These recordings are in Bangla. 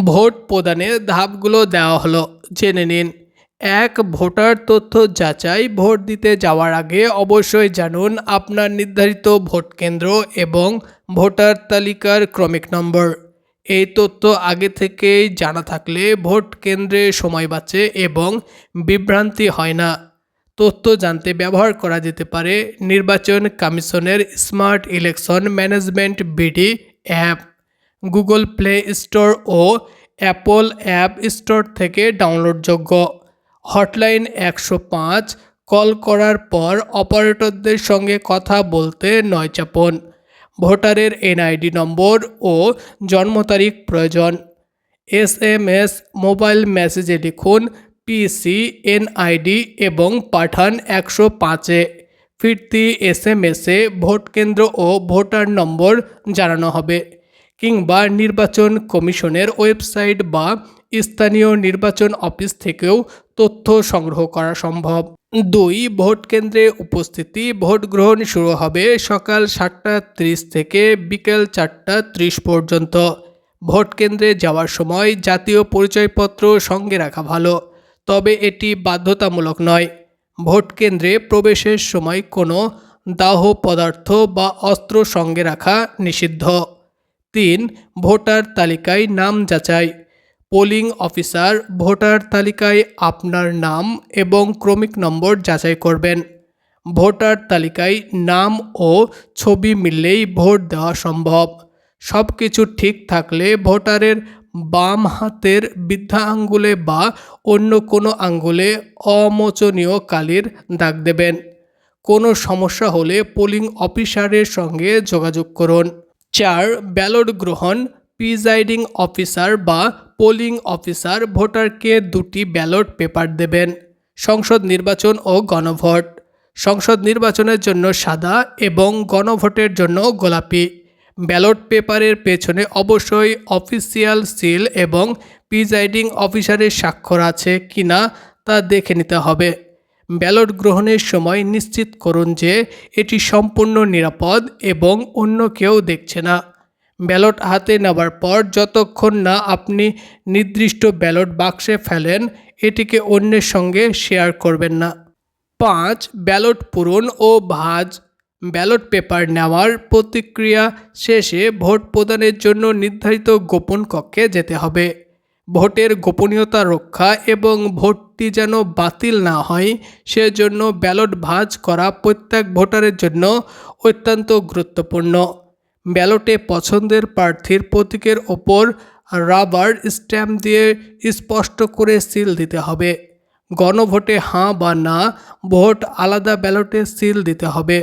ভোট প্রদানের ধাপগুলো দেওয়া হলো। জেনে নিন, এক, ভোটার তথ্য যাচাই, ভোট দিতে যাওয়ার আগে অবশ্যই জানুন আপনার নির্ধারিত ভোট কেন্দ্র এবং ভোটার তালিকার ক্রমিক নম্বর। এই তথ্য আগে থেকেই জানা থাকলে ভোট কেন্দ্রে সময় বাঁচে এবং বিভ্রান্তি হয় না। তথ্য জানতে ব্যবহার করা যেতে পারে। নির্বাচন কমিশনের smart election management BD app. Google Play Store ও অ্যাপল অ্যাপ স্টোর থেকে ডাউনলোডযোগ্য। হটলাইন একশো পাঁচ, কল করার পর অপারেটরদের সঙ্গে কথা বলতে নয় চাপুন। ভোটারের এনআইডি নম্বর ও জন্ম তারিখ প্রয়োজন। এস এম এস মোবাইল মেসেজে লিখুন পিসি, এনআইডি এবং পাঠান একশো পাঁচে। ফিরতি এস এম এসে ভোট কেন্দ্র ও ভোটার নম্বর জানানো হবে। কিংবা নির্বাচন কমিশনের ওয়েবসাইট বা স্থানীয় নির্বাচন অফিস থেকেও তথ্য সংগ্রহ করা সম্ভব। দুই, ভোট কেন্দ্রে উপস্থিতি, ভোট গ্রহণ শুরু হবে সকাল সাতটা ত্রিশ থেকে বিকেল চারটা ত্রিশ পর্যন্ত। ভোট কেন্দ্রে যাওয়ার সময় জাতীয় পরিচয়পত্র সঙ্গে রাখা ভালো, তবে এটি বাধ্যতামূলক নয়। ভোট কেন্দ্রে প্রবেশের সময় কোনো দাহ পদার্থ বা অস্ত্র সঙ্গে রাখা নিষিদ্ধ। তিন ভোটার তালিকায় নাম যাচাই। পোলিং অফিসার ভোটার তালিকায় আপনার নাম এবং ক্রমিক নম্বর যাচাই করবেন। ভোটার তালিকায় নাম ও ছবি মিললেই ভোট দেওয়া সম্ভব। সব কিছু ঠিক থাকলে ভোটারের বাম হাতের বৃদ্ধা আঙ্গুলে বা অন্য কোনো আঙ্গুলে অমোচনীয় কালির দাগ দেবেন। কোনো সমস্যা হলে পোলিং অফিসারের সঙ্গে যোগাযোগ করুন। চার ব্যালট গ্রহণ, প্রিজাইডিং অফিসার বা পোলিং অফিসার ভোটারকে দুটি ব্যালট পেপার দেবেন। সংসদ নির্বাচন ও গণভোট। সংসদ নির্বাচনের জন্য সাদা এবং গণভোটের জন্য গোলাপি। ব্যালট পেপারের পেছনে অবশ্যই অফিসিয়াল সিল এবং প্রিজাইডিং অফিসারের স্বাক্ষর আছে কিনা তা দেখে নিতে হবে। ব্যালট গ্রহণের সময় নিশ্চিত করুন যে এটি সম্পূর্ণ নিরাপদ এবং অন্য কেউ দেখছে না। ব্যালট হাতে নেওয়ার পর যতক্ষণ না আপনি নির্দিষ্ট ব্যালট বাক্সে ফেলেন, এটিকে অন্যের সঙ্গে শেয়ার করবেন না। পাঁচ, ব্যালট পূরণ ও ভাঁজ। ব্যালট পেপার নেওয়ার প্রতিক্রিয়া শেষে ভোট প্রদানের জন্য নির্ধারিত গোপন কক্ষে যেতে হবে। ভোটের গোপনীয়তা রক্ষা এবং ভোটটি যেন বাতিল না হয়, সেজন্য ব্যালট ভাঁজ করা প্রত্যেক ভোটারের জন্য অত্যন্ত গুরুত্বপূর্ণ। ব্যালটে পছন্দের প্রার্থীর প্রতীকের ওপর রাবার স্ট্যাম্প দিয়ে স্পষ্ট করে সিল দিতে হবে। গণভোটে হাঁ বা না, ভোট আলাদা ব্যালটে সিল দিতে হবে।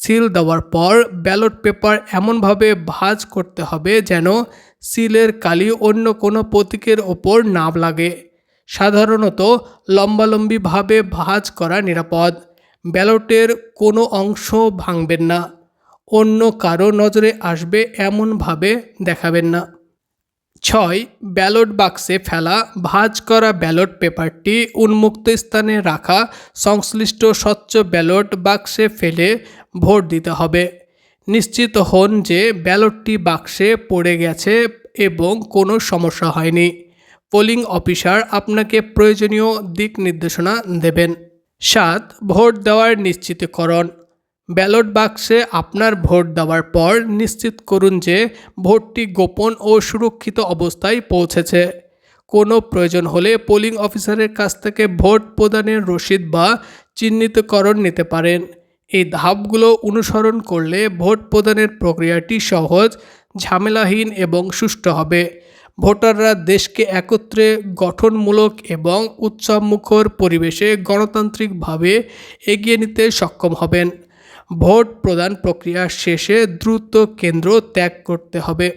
সিল দেওয়ার পর ব্যালট পেপার এমনভাবে ভাঁজ করতে হবে যেন সিলের কালি অন্য কোনো প্রতীকের ওপর না লাগে। সাধারণত লম্বালম্বিভাবে ভাঁজ করা নিরাপদ। ব্যালটের কোনো অংশ ভাঙবেন না। অন্য কারও নজরে আসবে এমনভাবে দেখাবেন না। ছয়, ব্যালট বাক্সে ফেলা। ভাঁজ করা ব্যালট পেপারটি উন্মুক্ত স্থানে রাখা। সংশ্লিষ্ট স্বচ্ছ ব্যালট বাক্সে ফেলে ভোট দিতে হবে। নিশ্চিত হন যে ব্যালটটি বাক্সে পড়ে গেছে এবং কোনো সমস্যা হয়নি। পোলিং অফিসার আপনাকে প্রয়োজনীয় দিক নির্দেশনা দেবেন। সাত, ভোট দেওয়ার নিশ্চিতকরণ। ব্যালট বাক্সে আপনার ভোট দেওয়ার পর নিশ্চিত করুন যে ভোটটি গোপন ও সুরক্ষিত অবস্থায় পৌঁছেছে। কোনো প্রয়োজন হলে পোলিং অফিসারের কাছ থেকে ভোট প্রদানের রসিদ বা চিহ্নিতকরণ নিতে পারেন। এই ধাপগুলো অনুসরণ করলে ভোট প্রদানের প্রক্রিয়াটি সহজ, ঝামেলাহীন এবং সুষ্ঠু হবে। ভোটাররা দেশকে একত্রে গঠনমূলক এবং উৎসবমুখর পরিবেশে গণতান্ত্রিকভাবে এগিয়ে নিতে সক্ষম হবেন। ভোট প্রদান প্রক্রিয়া শেষে দ্রুত কেন্দ্র ত্যাগ করতে হবে।